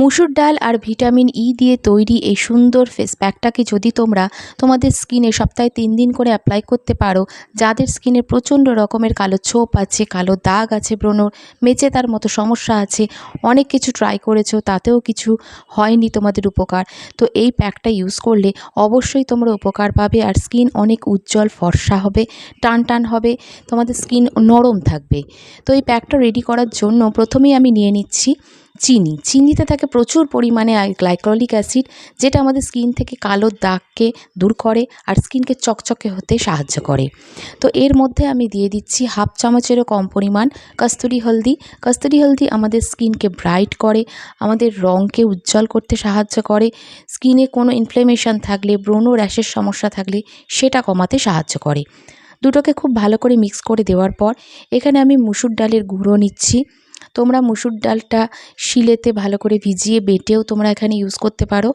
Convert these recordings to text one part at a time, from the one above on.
মুসুর ডাল আর vitamin E দিয়ে তৈরি এই সুন্দর ফেস প্যাকটাকে যদি তোমরা তোমাদের স্কিনে সপ্তাহে তিন দিন করে অ্যাপ্লাই করতে পারো, যাদের স্কিনে প্রচণ্ড রকমের কালো ছোপ আছে, কালো দাগ আছে ব্রণর, মেচে তার মতো সমস্যা আছে, অনেক কিছু ট্রাই করেছ, তাতেও কিছু হয়নি তোমাদের উপকার। তো এই প্যাকটা ইউজ করলে অবশ্যই তোমরা উপকার পাবে আর স্কিন অনেক উজ্জ্বল, ফর্সা হবে, টান টান হবে, তোমাদের স্কিন নরম থাকবে। তো এই প্যাকটা রেডি করার জন্য প্রথমেই আমি নিয়ে নিচ্ছি চিনি। চিনিতে থাকে প্রচুর পরিমাণে গ্লাইকোলিক অ্যাসিড যেটা আমাদের স্কিন থেকে কালো দাগকে দূর করে আর স্কিনকে চকচকে হতে সাহায্য করে। তো এর মধ্যে আমি দিয়ে দিচ্ছি হাফ চামচেরও কম পরিমাণ কস্তুরি হলদি। কস্তুরি হলদি আমাদের স্কিনকে ব্রাইট করে, আমাদের রঙকে উজ্জ্বল করতে সাহায্য করে। স্কিনে কোনো ইনফ্লেমেশন থাকলে, ব্রণ র্যাশের সমস্যা থাকলে সেটা কমাতে সাহায্য করে। দুটোকে খুব ভালো করে মিক্স করে দেওয়ার পর, এখানে আমি মুসুর ডালের গুঁড়ো নিচ্ছি। তোমরা মুসুর ডালটা শিলেতে ভালো করে ভিজিয়ে বেটেও তোমরা এখানে ইউজ করতে পারো।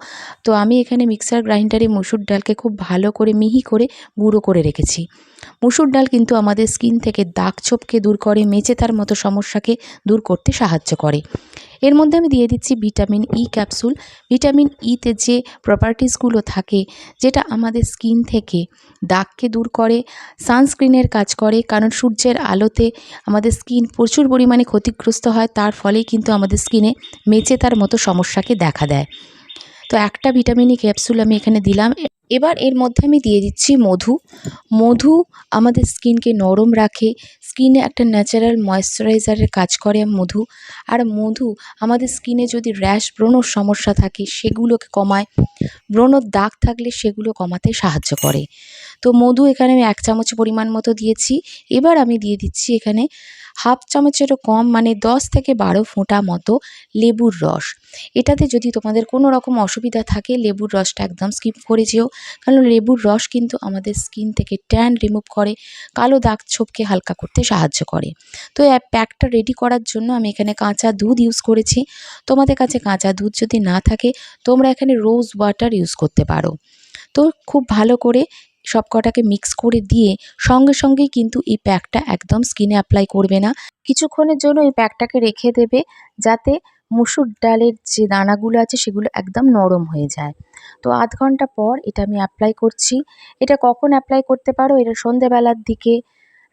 তো আমি এখানে মিক্সার গ্রাইন্ডারে মুসুর ডালকে খুব ভালো করে মিহি করে গুঁড়ো করে রেখেছি। মুসুর ডাল কিন্তু আমাদের স্কিন থেকে দাগ ছোপকে দূর করে মেচে তার মতো সমস্যাকে দূর করতে সাহায্য করে। এর মধ্যে আমি দিয়ে দিচ্ছি ভিটামিন ই ক্যাপসুল ভিটামিন ইতে যে প্রপার্টিসগুলো থাকে, যেটা আমাদের স্কিন থেকে দাগকে দূর করে সানস্ক্রিনের কাজ করে, কারণ সূর্যের আলোতে আমাদের স্কিন প্রচুর পরিমাণে ক্ষতিগ্রস্ত হয়, তার ফলেই কিন্তু আমাদের স্কিনে মেচে তার মতো সমস্যাকে দেখা দেয়। তো একটা ভিটামিনই ক্যাপসুল আমি এখানে দিলাম। এবার এর মধ্যে আমি দিয়ে দিচ্ছি মধু। মধু আমাদের স্কিনকে নরম রাখে, স্কিনে একটা ন্যাচারাল ময়েশ্চারাইজারের কাজ করে মধু। আর মধু আমাদের স্কিনে যদি র্যাশ ব্রণর সমস্যা থাকে, সেগুলোকে কমায়। ব্রণর দাগ থাকলে সেগুলো কমাতে সাহায্য করে। তো মধু এখানে আমি এক চামচ পরিমাণ মতো দিয়েছি। এবার আমি দিয়ে দিচ্ছি এখানে হাফ চামচেরও কম মানে দশ থেকে বারো ফোঁটা মতো লেবুর রস। এটাতে যদি তোমাদের কোনো রকম অসুবিধা থাকে, লেবুর রসটা একদম স্কিপ করে যেও। কারণ লেবুর রস কিন্তু আমাদের স্কিন থেকে ট্যান রিমুভ করে, কালো দাগ ছোপকে হালকা করতে সাহায্য করে। তো প্যাকটা রেডি করার জন্য আমি এখানে কাঁচা দুধ ইউজ করেছি। তোমাদের কাছে কাঁচা দুধ যদি না থাকে, তোমরা এখানে রোজ ওয়াটার ইউজ করতে পারো। তো খুব ভালো করে সব কটাকে মিক্স করে দিয়ে সঙ্গে সঙ্গেই কিন্তু এই প্যাকটা একদম স্কিনে অ্যাপ্লাই করবে না। কিছুক্ষণের জন্য এই প্যাকটাকে রেখে দেবে যাতে মুসুর ডালের যে দানাগুলো আছে সেগুলো একদম নরম হয়ে যায়। তো আধ ঘণ্টা পর এটা আমি অ্যাপ্লাই করছি। এটা কখন অ্যাপ্লাই করতে পারো? এটা সন্ধেবেলার দিকে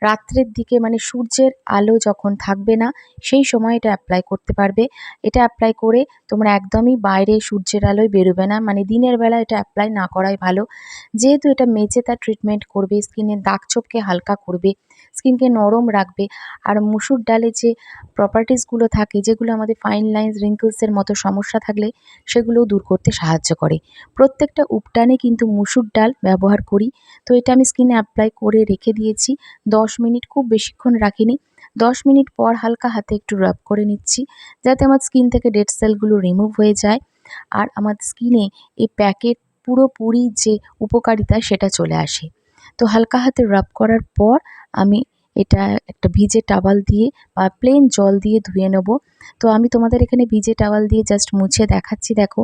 রাত্রের দিকে মানে সূর্যের আলো যখন থাকবে না, সেই সময় এটা অ্যাপ্লাই করতে পারবে। এটা অ্যাপ্লাই করে তোমরা একদমই বাইরে সূর্যের আলোয় বেরোবে না। মানে দিনের বেলা এটা অ্যাপ্লাই না করাই ভালো। যেহেতু এটা মেচে তার ট্রিটমেন্ট করবে স্কিনের দাগ ছোপকে হালকা করবে স্কিনকে নরম রাখবে। আর মুসুর ডালে যে প্রপার্টিসগুলো থাকে, যেগুলো আমাদের ফাইন লাইন্স রিঙ্কলসের মতো সমস্যা থাকলে সেগুলোও দূর করতে সাহায্য করে। প্রত্যেকটা উপটানে কিন্তু মুসুর ডাল ব্যবহার করি। তো এটা আমি স্কিনে অ্যাপ্লাই করে রেখে দিয়েছি। দশ মিনিট খুব বেশিক্ষণ রাখিনি। দশ মিনিট পর হালকা হাতে একটু রাব করে নিচ্ছি, যাতে আমার স্কিন থেকে ডেড সেলগুলো রিমুভ হয়ে যায়। আর আমার স্কিনে এই প্যাকেট পুরোপুরি যে উপকারিতা সেটা চলে আসে। তো হালকা হাতে রাব করার পর আমি এটা একটা ভিজে টাওয়াল দিয়ে বা প্লেন জল দিয়ে ধুয়ে নেব। তো আমি তোমাদের এখানে ভিজে টাওয়াল দিয়ে জাস্ট মুছে দেখাচ্ছি, দেখো।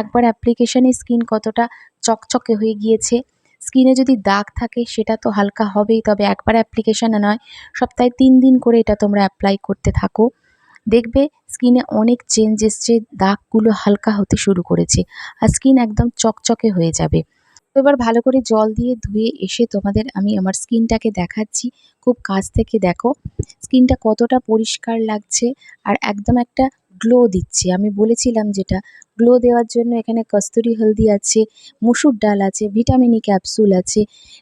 একবার অ্যাপ্লিকেশানে স্কিন কতটা চকচকে হয়ে গিয়েছে। স্কিনে যদি দাগ থাকে, সেটা তো হালকা হবেই, তবে একবার অ্যাপ্লিকেশানে নয়, সপ্তাহে তিন দিন করে এটা তোমরা অ্যাপ্লাই করতে থাকো। দেখবে স্কিনে অনেক চেঞ্জ এসছে দাগগুলো হালকা হতে শুরু করেছে, আর স্কিন একদম চকচকে হয়ে যাবে। তো এবার ভালো করে জল দিয়ে ধুয়ে এসে তোমাদের আমি আমার স্কিনটাকে দেখাচ্ছি, খুব কাছ থেকে দেখো। স্কিনটা কতটা পরিষ্কার লাগছে, আর একদম একটা গ্লো দিচ্ছে। আমি বলেছিলাম যেটা গ্লো দেওয়ার জন্য এখানে কস্তুরি হলদি আছে, মুসুর ডাল আছে, ভিটামিন ক্যাপসুল আছে,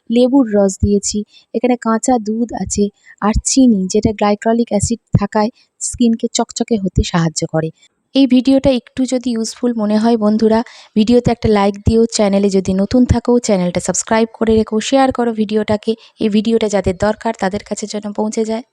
লেবুর রস দিয়েছি, এখানে কাঁচা দুধ আছে আর চিনি যেটা গ্লাইকলিক অ্যাসিড থাকায় স্কিনকে চকচকে হতে সাহায্য করে। এই ভিডিওটা একটু যদি ইউজফুল মনে হয় বন্ধুরা, ভিডিওতে একটা লাইক দিও চ্যানেলে যদি নতুন থাকো চ্যানেলটা সাবস্ক্রাইব করে রেখো শেয়ার করো ভিডিওটাকে। এই ভিডিওটা যাদের দরকার তাদের কাছে যেন পৌঁছে যায়।